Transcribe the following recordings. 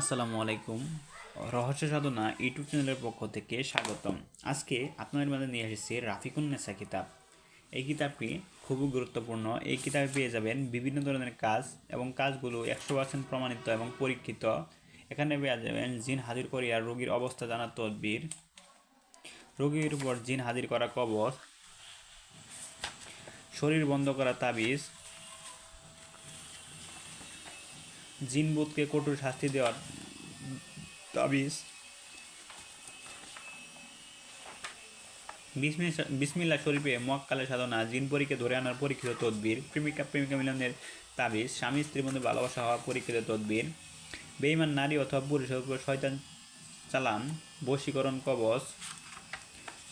আসসালামু আলাইকুম। রহস্য সাধনা ইউটিউব চ্যানেলের পক্ষ থেকে স্বাগতম। আজকে আপনাদের মাঝে নিয়ে এসেছি রাফিকুন নেসা কিতাব। এই কিতাবটি খুবই গুরুত্বপূর্ণ। এই কিতাবে পেয়ে যাবেন বিভিন্ন ধরনের কাজ এবং কাজগুলো একশো পার্সেন্ট প্রমাণিত এবং পরীক্ষিত। এখানে পেয়ে যাবেন জিন হাজির করিয়া রোগীর অবস্থা জানার তদবির। রোগীর উপর জিন হাজির করা কবর। শরীর বন্ধ করা তাবিজ। জিনবুতকে কঠোর শাস্তি দেওয়ার তাবিজ। বিসমি- বিসমিল্লা শরীফে মক্কালে সাধনা, জিন পরীকে ধরে আনার পরীক্ষিত তদবির, প্রেমিকা প্রেমিকা মিলনের তাবিজ, স্বামী স্ত্রীর মধ্যে ভালোবাসা হওয়া পরীক্ষিত তদবির বেইমান নারী অথবা পুরুষের উপর শয়তান চালান, বশীকরণ কবচ,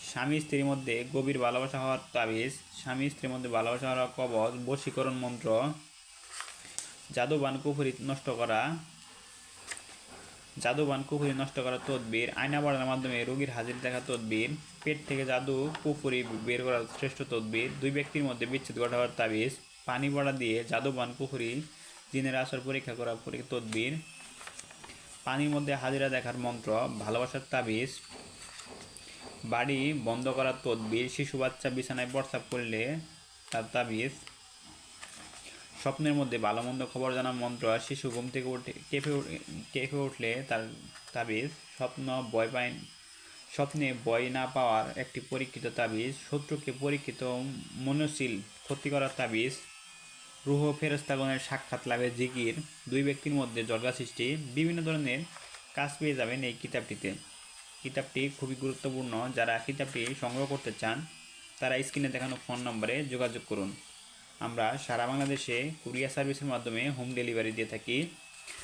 স্বামী স্ত্রীর মধ্যে গভীর ভালোবাসা হওয়ার তাবিজ, স্বামী স্ত্রীর মধ্যে ভালোবাসা হওয়ার কবচ, বশীকরণ মন্ত্র জাদুবান কুফুরি নষ্ট করা, জাদুবান কুফুরি নষ্ট করা তদবির আয়না বাড়ানোর মাধ্যমে রোগীর হাজির দেখা তদবির, পেট থেকে জাদু কুফুরি বের করার শ্রেষ্ঠ তদবির, দুই ব্যক্তির মধ্যে বিচ্ছেদ ঘটাবার তাবিজ, পানি বড়া দিয়ে জাদুবান কুফুরি জিনের আসর পরীক্ষা করা তদবির, পানির মধ্যে হাজিরা দেখার মন্ত্র, ভালোবাসার তাবিজ, বাড়ি বন্ধ করার তদবির, শিশু বাচ্চা বিছানায় প্রস্তাব করলে তার তাবিজ স্বপ্নের মধ্যে ভালো মন্দ খবর জানা মন্ত্র শিশু ঘুম থেকে উঠে কেঁপে কেঁপে উঠলে তার তাবিজ স্বপ্ন ভয় পায়, স্বপ্নে ভয় না পাওয়ার একটি পরীক্ষিত তাবিজ, শত্রুকে পরীক্ষিত মনশীল ক্ষতি করার তাবিজ, রুহ ফেরস্তাগণের সাক্ষাৎ লাভের জিকির, দুই ব্যক্তির মধ্যে জর্গা সৃষ্টি, বিভিন্ন ধরনের কাজ পেয়ে যাবেন এই কিতাবটিতে। কিতাবটি খুবই গুরুত্বপূর্ণ, যারা কিতাবটি সংগ্রহ করতে চান, তারা স্ক্রিনে দেখানো ফোন নম্বরে যোগাযোগ করুন। আমরা সারা বাংলাদেশে কুরিয়ার সার্ভিসের মাধ্যমে হোম ডেলিভারি দিয়ে থাকি।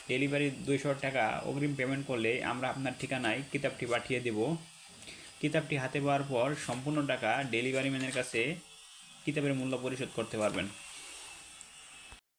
ডেলিভারি দুইশো টাকা অগ্রিম পেমেন্ট করলে আমরা আপনার ঠিকানায় কিতাবটি পাঠিয়ে দেব। কিতাবটি হাতে পাওয়ার পর সম্পূর্ণ টাকা ডেলিভারি ম্যানের কাছে কিতাবের মূল্য পরিশোধ করতে পারবেন।